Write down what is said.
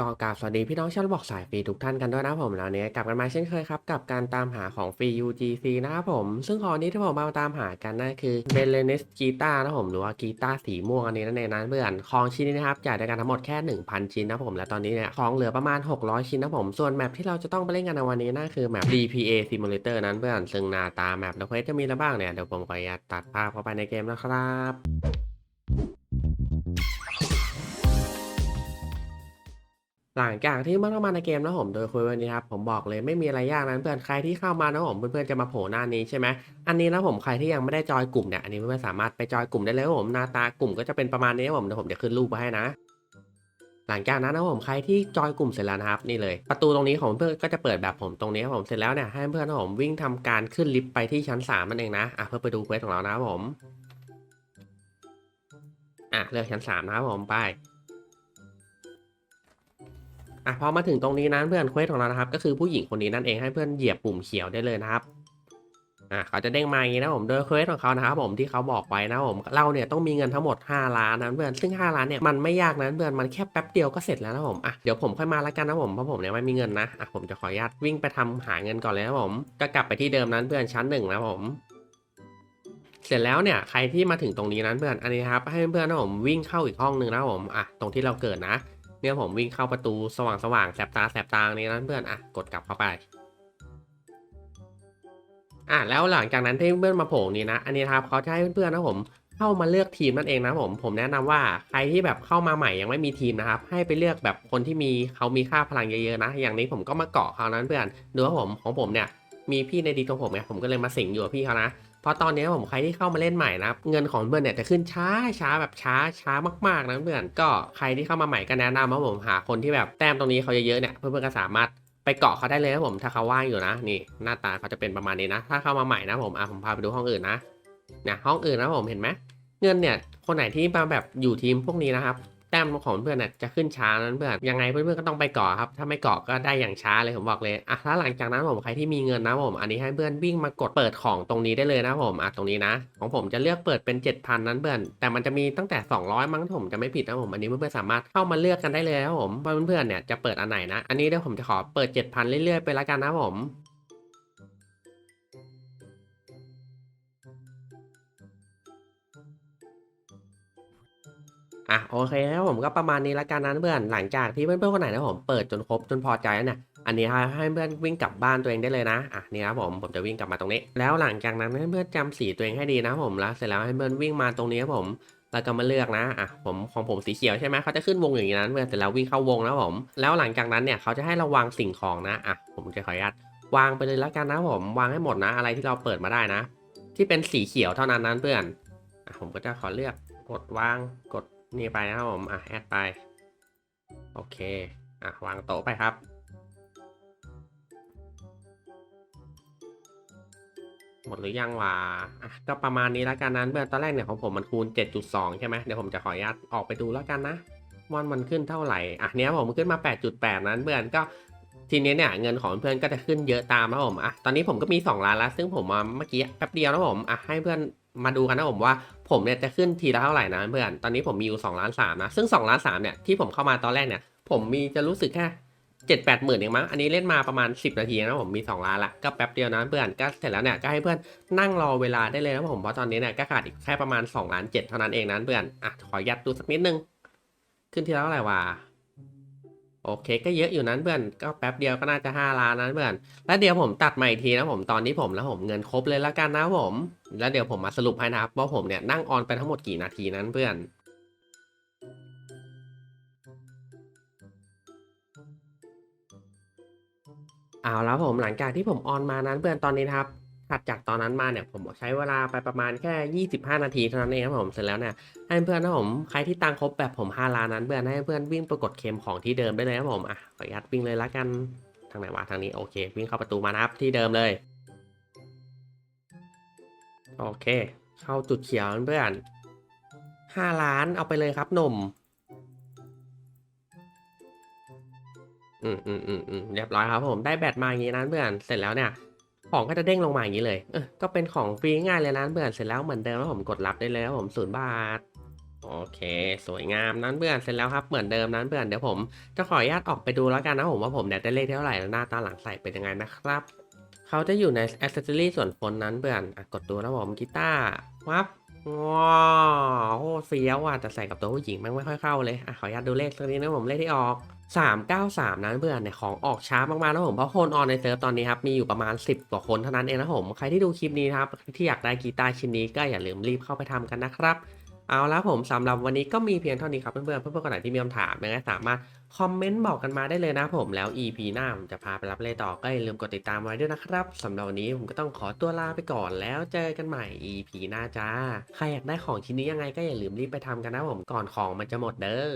ก็กราบสวัสดีพี่น้องชาวบอกสายฟรีทุกท่านกันด้วยนะผมแล้ววันนี้กลับกันมาเช่นเคยครับ กับการตามหาของฟรี UGC นะครับผม ซึ่งของนี้ที่ผมมาตามหากันนั่นคือเบลเลนิสกีตาร์นะครับผมหรือว่ากีตาร์สีม่วงอันนี้นั่นเองนะเพื่อนของชิ้นนี้นะครับจ่ายด้วยกันทั้งหมดแค่ 1,000 ชิ้นนะครับผมและตอนนี้เนี่ยของเหลือประมาณ 600 ชิ้นนะครับผม ส่วนแมปที่เราจะต้องไปเล่นกันในวันนี้นั่นคือแมป DPA Simulator นั้นเพื่อนซึ่งหน้าตาแมปและเควสจะมีอะไรบ้างเนี่ยเดี๋ยวผมขออนุญาตตัดภาพเข้าไปในเกมนะครับ หลังจากที่เมื่อเข้ามาในเกมนะผมโดยคุยวันนี้ครับผมบอกเลยไม่มีอะไรยากนะเพื่อนใครที่เข้ามานะผมเพื่อนๆจะมาโผล่หน้านี้ใช่ไหมอันนี้นะผมใครที่ยังไม่ได้จอยกลุ่มเนี่ยอันนี้เพื่อนๆสามารถไปจอยกลุ่มได้เลยผมหน้าตากลุ่มก็จะเป็นประมาณนี้ผมเดี๋ยวผมจะขึ้นรูปไว้ให้นะ หลังจากนั้นนะผมใครที่จอยกลุ่มเสร็จแล้วนะครับนี่เลย ประตูตรงนี้ของเพื่อนก็จะเปิดแบบผมตรงนี้ผมเสร็จแล้วเนี่ยให้เพื่อนนะผมวิ่งทำการขึ้นลิฟต์ไปที่ชั้น3นั่นเองนะอะเพื่อไปดูเควสของเรานะครับผมอะเลือกชั้น3นะครับผมไป อะพอมาถึงตรงนี้นะเพื่อนเควสของเรานะครับ ก็คือผู้หญิงคนนี้นั่นเองให้เพื่อนเหยียบปุ่มเขียวได้เลยนะครับอะเขาจะเด้งมาอย่างนี้นะผมโดยเควสของเขานะครับผมที่เขาบอกไว้นะผมเราเนี่ยต้องมีเงินทั้งหมด 5 ล้านนะเพื่อนซึ่ง 5 ล้านเนี่ยมันไม่ยากนะเพื่อนมันแค่แป๊บเดียวก็เสร็จแล้วนะผมอะเดี๋ยวผมค่อยมาล้วกันนะผมเพราะผมเนี่ยไม่มีเงินนะอะผมจะขออนุญาตวิ่งไปทำหาเงินก่อนเลยนะผมก็กลับไปที่เดิมนั้นเพื่อนชั้นหนึ่งนะผมเสร็จแล้วเนี่ยใครที่มาถึงตรงนี้นั้นเพื่อนอันนี้ครับให้เพื่อนนะผมวิ่งเข้าอีกห้องหนึ่งนะผมอะตรงที่เราเกิดนะ เนี่ยผมวิ่งเข้าประตูสว่างสว่างๆแสบตาแสบตานี้นเพื่อนอะกดกลับเข้าไป อะแล้วหลังจากนั้นที่เพื่อนมาโผล่นี้นะ อันนี้ครับเขาจะให้เพื่อนๆนะผมเข้ามาเลือกทีมนั่นเองนะผมผมแนะนำว่าใครที่แบบเข้ามาใหม่ยังไม่มีทีมนะครับ ให้ไปเลือกแบบคนที่มีเขามีค่าพลังเยอะๆนะ อย่างนี้ผมก็มาเกาะเขานั้นเพื่อนดูว่าผมของผมเนี่ยมีพี่ในดีของผมไงผมก็เลยมาสิงอยู่กับพี่เขานะ เพราะตอนนี้ผมใครที่เข้ามาเล่นใหม่นะเงินของเพื่อนเนี่ยจะขึ้นช้าช้าแบบช้าช้ามากๆนะเพื่อนก็ใครที่เข้ามาใหม่ก็แนะนำว่าผมหาคนที่แบบแต้มตรงนี้เขาเยอะๆเนี่ยเพื่อนๆก็สามารถไปเกาะเขาได้เลยนะผมถ้าเขาว่างอยู่นะนี่ หน้าตาเขาจะเป็นประมาณนี้นะ ถ้าเข้ามาใหม่นะผมอะผมพาไปดูห้องอื่นนะเนี่ยห้องอื่นนะผมเห็นไหมเงินเนี่ยคนไหนที่มาแบบอยู่ทีมพวกนี้นะครับ แต้มของเพื่อนเนี่ยจะขึ้นช้านั้นเพื่อนยังไงเพื่อนๆก็ต้องไปเกาะครับ ถ้าไม่เกาะก็ได้อย่างช้าเลยผมบอกเลยอะแล้วหลังจากนั้นผมใครที่มีเงินนะผม อันนี้ให้เพื่อนวิ่งมากดเปิดของตรงนี้ได้เลยนะผมอะตรงนี้นะ ของผมจะเลือกเปิดเป็น 7,000 นั้นเพื่อน แต่มันจะมีตั้งแต่ 200 มั้งผมจะไม่ผิดนะผม อันนี้เพื่อนๆสามารถเข้ามาเลือกกันได้เลยนะผมว่าเพื่อนๆเนี่ยจะเปิดอันไหนนะ อันนี้เดี๋ยวผมจะขอเปิด 7,000 เรื่อยๆไปละกันนะผม อะโอเคครับผมก็ประมาณนี้ละกันนะเพื่อนหลังจากที่เพื่อนๆคนไหนนะผมเปิดจนครบจนพอใจแล้วเนี่ยอันนี้ให้เพื่อนวิ่งกลับบ้านตัวเองได้เลยนะอะนี่ครับผมผมจะวิ่งกลับมาตรงนี้ แล้วหลังจากนั้นให้เพื่อนจำสีตัวเองให้ดีนะผมแล้วเสร็จแล้วให้เพื่อนวิ่งมาตรงนี้ครับผมแล้วก็มาเลือกนะ อะ ผมของผมสีเขียวใช่ไหมเขาจะขึ้นวงอย่างนี้นั้นเพื่อนเสร็จแล้ววิ่งเข้าวงนะผม แล้วหลังจากนั้นเนี่ยเขาจะให้เราวางสิ่งของนะ อะ ผมจะขออนุญาตวางไปเลยละกันนะผม วางให้หมดนะ อะไรที่เราเปิดมาได้นะ ที่เป็นสีเขียวเท่านั้นนั้นเพื่อน อะ ผมก็จะขอเลือก กดวาง กด นี่ไปนะครับผม อะ แอดไป โอเค อะ วางโต๊ะไปครับ หมดหรือยังวะอะ ก็ประมาณนี้แล้วกันนั้นเพื่อนตอนแรกเนี่ยของผมมันคูณ 7.2 ใช่ไหมเดี๋ยวผมจะขออนุญาตออกไปดูแล้วกันนะว่ามันขึ้นเท่าไหร่ อะเนี้ยผมขึ้นมา 8.8 นั้นเพื่อนก็ทีนี้เนี่ยเงินของเพื่อนก็จะขึ้นเยอะตามนะผม อะตอนนี้ผมก็มี 2 ล้านแล้ว ซึ่งผมมาเมื่อกี้แป๊บเดียวนะผม อะให้เพื่อน มาดูกันนะผมว่าผมเนี่ยจะขึ้นทีละเท่าไหร่นะเพื่อนตอนนี้ผมมีอยู่2ล้าน3นะซึ่ง2ล้าน3เนี่ยที่ผมเข้ามาตอนแรกเนี่ยผมมีจะรู้สึกแค่เจ็ดแปดหมื่นเองมั้ง อันนี้เล่นมาประมาณ 10 นาทีนะผมมี 2 ล้านละก็แป๊บเดียวนะเพื่อนก็เสร็จแล้วเนี่ยก็ให้เพื่อนนั่งรอเวลาได้เลยนะผมเพราะตอนนี้เนี่ยก็ขาดอีกแค่ประมาณ2ล้าน7เท่านั้นเองนะเพื่อนอะขอยัดดูสักนิดนึง ขึ้นทีละเท่าไหร่วะ โอเคก็เยอะอยู่นั้นเพื่อนก็แป๊บเดียวก็น่าจะ 5 ล้านนั้นเพื่อนแล้วเดี๋ยวผมตัดใหม่อีกทีนะผมตอนนี้ผมแล้วผมเงินครบเลยละกันนะผม แล้วเดี๋ยวผมมาสรุปให้นะครับว่าผมเนี่ยนั่งออนไปทั้งหมดกี่นาทีนั้นเพื่อนเอาแล้วผมหลังจากที่ผมออนมานั้นเพื่อนตอนนี้นะครับ ถัดจากตอนนั้นมาเนี่ยผมใช้เวลาไปประมาณแค่ 25 นาทีเท่านั้นเองครับผมเสร็จแล้วเนี่ยให้เพื่อนนะผมใครที่ตังครบแบบผม5ล้านนั้นเพื่อนให้เพื่อนวิ่งไปกดเข็มของที่เดิมได้เลยครับผมอะขออนุญาตวิ่งเลยละกันทางไหนวะทางนี้โอเค วิ่งเข้าประตูมานะครับที่เดิมเลยโอเค เข้าจุดเขียวเพื่อน5ล้านเอาไปเลยครับหนุ่มอืมอืมอืมอืมเรียบร้อยครับผมได้แบตมาอย่างนี้นะเพื่อนเสร็จแล้วเนี่ย ของก็จะเด้งลงมาอย่างนี้เลยเออก็เป็นของฟรีง่ายเลยนะเพื่อนเสร็จแล้วเหมือนเดิมแล้วผมกดรับได้เลยครับผมศูนย์บาทโอเค สวยงามนั้นเพื่อนเสร็จแล้วครับเหมือนเดิมนั้นเพื่อนเดี๋ยวผมจะขออนุญาตออกไปดูแล้วกันนะผมว่าผมเนี่ยได้เลขเท่าไหร่แล้วหน้าตาหลังใส่เป็นยังไงนะครับเขาจะอยู่ในอ c เซสซอรี่ส่วนคนนั้นเพื่อนอะกดดูนะผมกีตาร์วับ ว้าวโคตรเฟี้ยวอะแต่ใส่กับตัวผู้หญิงมันไม่ค่อยเข้าเลยอะขออนุญาตดูเลขสักนิดนะผมเลขที่ออก 393 นั้นเพื่อนเนี่ยของออกช้ามากๆนะผมเพราะคนออนในเซิร์ฟตอนนี้ครับมีอยู่ประมาณ 10 กว่าคนเท่านั้นเองนะผมใครที่ดูคลิปนี้นะครับที่อยากได้กีตาร์ชิ้นนี้ก็อย่าลืมรีบเข้าไปทำกันนะครับ เอาละผมสำหรับวันนี้ก็มีเพียงเท่านี้ครับเพื่อนๆเพื่อนๆคนไหนที่มีคำถามยังไงสามารถคอมเมนต์บอกกันมาได้เลยนะผมแล้ว EP หน้าผมจะพาไปรับเลขต่อก็อย่าลืมกดติดตามไว้ด้วยนะครับสำหรับวันนี้ผมก็ต้องขอตัวลาไปก่อนแล้วเจอกันใหม่ EP หน้าจ้าใครอยากได้ของชิ้นนี้ยังไงก็อย่าลืมรีบไปทำกันนะผมก่อนของมันจะหมดเด้อ